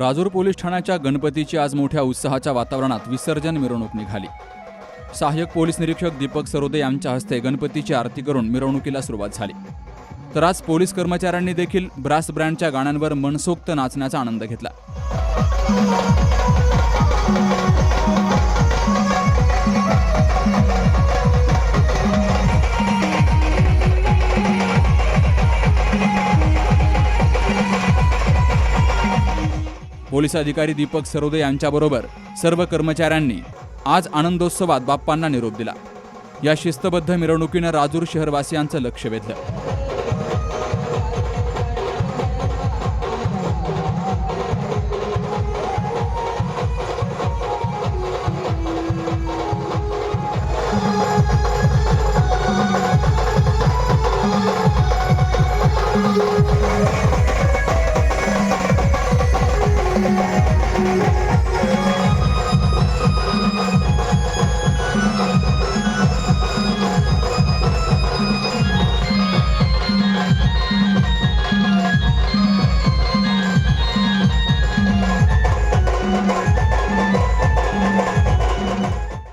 Rajur police ठाण्याच्या गणपतीची आज मोठ्या उत्साहाच्या वातावरणात विसर्जन मिरवणूक निघाली. सहाय्यक पोलीस निरीक्षक दीपक सरोदे यांच्या हस्ते गणपतीची आरती करून मिरवणुकीला सुरुवात झाली. तर आज पोलीस कर्मचाऱ्यांनी देखील ब्रास ब्रँडच्या गाण्यांवर मनसोक्त नाचण्याचा आनंद घेतला. पोलीस अधिकारी दीपक सरोदे यांच्याबरोबर सर्व कर्मचाऱ्यांनी आज आनंदोत्सवात बाप्पांना निरोप दिला. या शिस्तबद्ध मिरवणुकीनं राजूर शहरवासियांचं लक्ष वेधलं.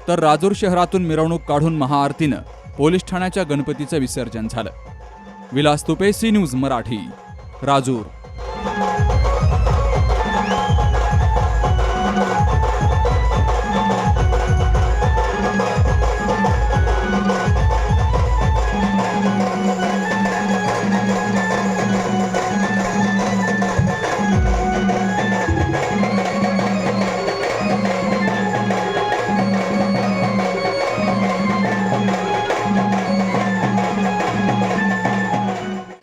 तर राजूर शहरातून मिरवणूक काढून महाआरतीनं पोलीस ठाण्याच्या गणपतीचं विसर्जन झालं. Vilas Tupe C news Marathi Rajur.